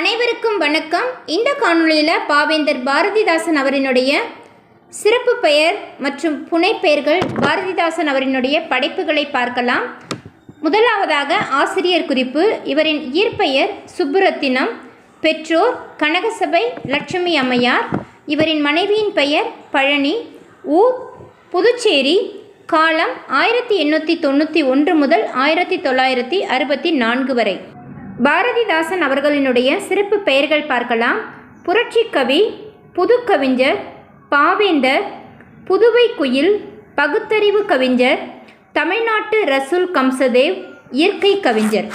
அனைவருக்கும் வணக்கம். இந்த காணொளியில் பாவேந்தர் பாரதிதாசன் அவரினுடைய சிறப்பு பெயர் மற்றும் புனைப்பெயர்கள் பாரதிதாசன் அவரினுடைய படைப்புகளை பார்க்கலாம். முதலாவதாக ஆசிரியர் குறிப்பு. இவரின் இயற்பெயர் சுப்புரத்தினம். பெற்றோர் கனகசபை லட்சுமி அம்மையார். இவரின் மனைவியின் பெயர் பழனி. ஊர் புதுச்சேரி காலம் ஆயிரத்தி எண்ணூற்றி தொண்ணூற்றி ஒன்று முதல் ஆயிரத்தி தொள்ளாயிரத்தி அறுபத்தி நான்கு வரை. பாரதிதாசன் அவர்களினுடைய சிறப்பு பெயர்கள் பார்க்கலாம். புரட்சி கவி புதுக்கவிஞர் பாவேந்தர் புதுவை குயில் பகுத்தறிவு கவிஞர் தமிழ்நாட்டு ரசூல் கம்சதேவ் இயற்கை கவிஞர்.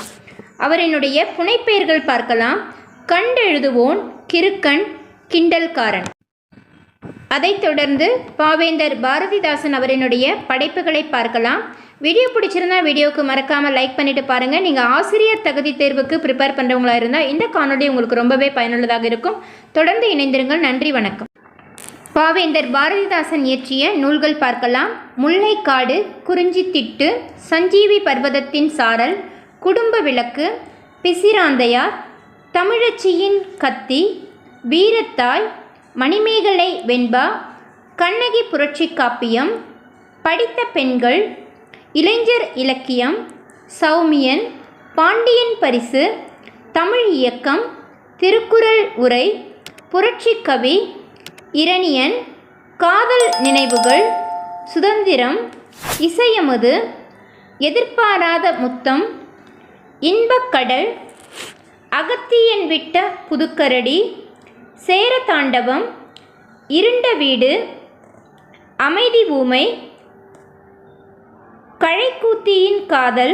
அவரினுடைய புனைப்பெயர்கள் பார்க்கலாம். கண்டெழுதுவோன் கிறுக்கன் கிண்டல்காரன். அதைத் தொடர்ந்து பாவேந்தர் பாரதிதாசன் அவரினுடைய படைப்புகளை பார்க்கலாம். வீடியோ பிடிச்சிருந்தா வீடியோவுக்கு மறக்காமல் லைக் பண்ணிட்டு பாருங்கள் நீங்கள் ஆசிரியர் தகுதி தேர்வுக்கு ப்ரிப்பேர் பண்ணுறவங்களா இருந்தால் இந்த காணொளி உங்களுக்கு ரொம்பவே பயனுள்ளதாக இருக்கும். தொடர்ந்து இணைந்திருங்கள். நன்றி வணக்கம். பாவேந்தர் பாரதிதாசன் இயற்றிய நூல்கள் பார்க்கலாம். முல்லைக்காடு குறிஞ்சித்திட்டு சஞ்சீவி பர்வதத்தின் சாரல் குடும்ப விளக்கு பிசிராந்தையார் தமிழச்சியின் கத்தி வீரத்தாய் மணிமேகலை வெண்பா கண்ணகி புரட்சி காப்பியம் படித்த பெண்கள் இளைஞர் இலக்கியம் சௌமியன் பாண்டியன் பரிசு தமிழ் இயக்கம் திருக்குறள் உரை புரட்சி கவி இரணியன் காதல் நினைவுகள் சுதந்திரம் இசையமுது எதிர்பாராத முத்தம் இன்பக்கடல் அகத்தியன் விட்ட புதுக்கரடி சேரதாண்டவம் இருண்ட வீடு அமைதி ஊமை கழைக்கூத்தியின் காதல்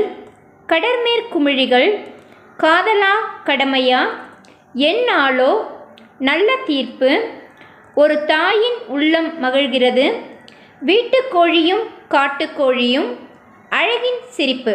கடற்மேற்குமிழிகள் காதலா கடமையா? என்னாலோ நல்ல தீர்ப்பு ஒரு தாயின் உள்ளம் மகிழ்கிறது வீட்டுக்கோழியும் காட்டுக்கோழியும் அழகின் சிரிப்பு.